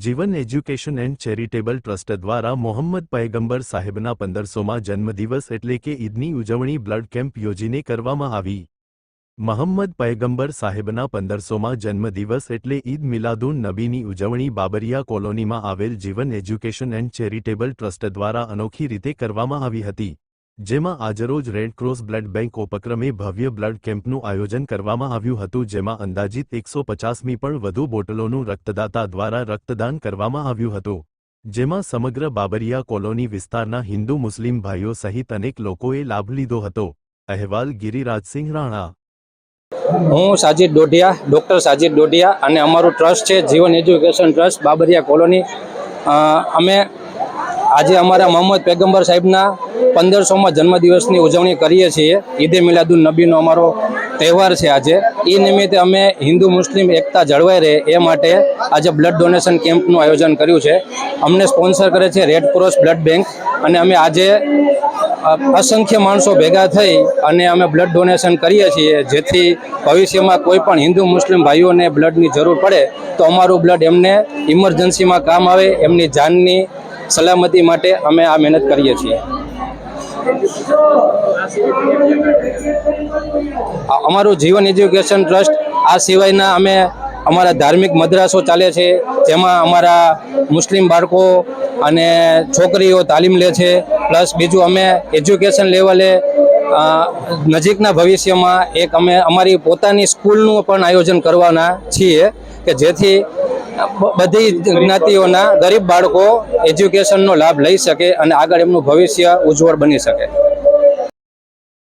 જીવન education and charitable trust દ્વારા મોહમ્મદ પયગંબર સાહેબના પંદરસોમાં જન્મદિવસ એટલે કે ઈદની ઉજવણી બ્લડ કેમ્પ યોજીને કરવામાં આવી. મોહમ્મદ પયગંબર સાહેબના પંદરસોમાં જન્મદિવસ એટલે ઈદ મિલાદુન નબીની ઉજવણી બાબરિયા કોલોનીમાં આવેલ જીવન એજ્યુકેશન એન્ડ ચેરિટેબલ ટ્રસ્ટ દ્વારા અનોખી રીતે કરવામાં આવી હતી. જેમાં આજરોજ રેડક્રોસ બ્લડ બેંક ઉપક્રમે ભવ્ય બ્લડ કેમ્પનું આયોજન કરવામાં આવ્યું હતું, જેમાં અંદાજિત એકસો પચાસમી પણ વધુ બોટલોનું રક્તદાતા દ્વારા રક્તદાન કરવામાં આવ્યું હતું. જેમાં સમગ્ર બાબરિયા કોલોની વિસ્તારના હિન્દુ મુસ્લિમ ભાઈઓ સહિત અનેક લોકોએ લાભ લીધો હતો. અહેવાલ ગિરિરાજસિંહ રાણા. હું સાજીદ ડોઢિયા, ડૉક્ટર સાજીદ ડોઢિયા અને અમારું ટ્રસ્ટ છે, જીવન એજ્યુકેશન ટ્રસ્ટ બાબરિયા કોલોની. અમે આજે અમારા મોહમ્મદ પેગંબર સાહેબના પંદરસોમાં જન્મદિવસની ઉજવણી કરીએ છીએ. ઈદે મિલાદુન નબીનો અમારો તહેવાર છે આજે. એ નિમિત્તે અમે હિન્દુ, મુસ્લિમ, એકતા જળવાઈ રહે એ માટે આજે બ્લડ ડોનેશન કેમ્પનું આયોજન કર્યું છે. અમને સ્પોન્સર કરે છે રેડ ક્રોસ બ્લડ બેંક અને અમે આજે અસંખ્ય માણસો ભેગા થઈ અને અમે બ્લડ ડોનેશન કરીએ છીએ. જેથી ભવિષ્યમાં કોઈ પણ હિન્દુ, મુસ્લિમ ભાઈઓને બ્લડની જરૂર પડે તો અમારું બ્લડ એમને ઇમરજન્સીમાં કામ આવે, એમની જાનની સલામતી માટે અમે આ મહેનત કરીએ છીએ. અમારું જીવન એજ્યુકેશન ટ્રસ્ટ, આ સિવાયના અમે અમારા ધાર્મિક મદ્રાસો ચાલે છે, જેમાં અમારા મુસ્લિમ બાળકો અને છોકરીઓ તાલીમ લે છે, પ્લસ બીજું અમે એજ્યુકેશન લેવલે નજીકના ભવિષ્યમાં એક અમે અમારી પોતાની સ્કૂલનું પણ આયોજન કરવાના છીએ, કે જેથી બધી જ્ઞાતિઓના ગરીબ બાળકો એજ્યુકેશનનો લાભ લઈ શકે અને આગળ એમનું ભવિષ્ય ઉજ્જવળ બની શકે.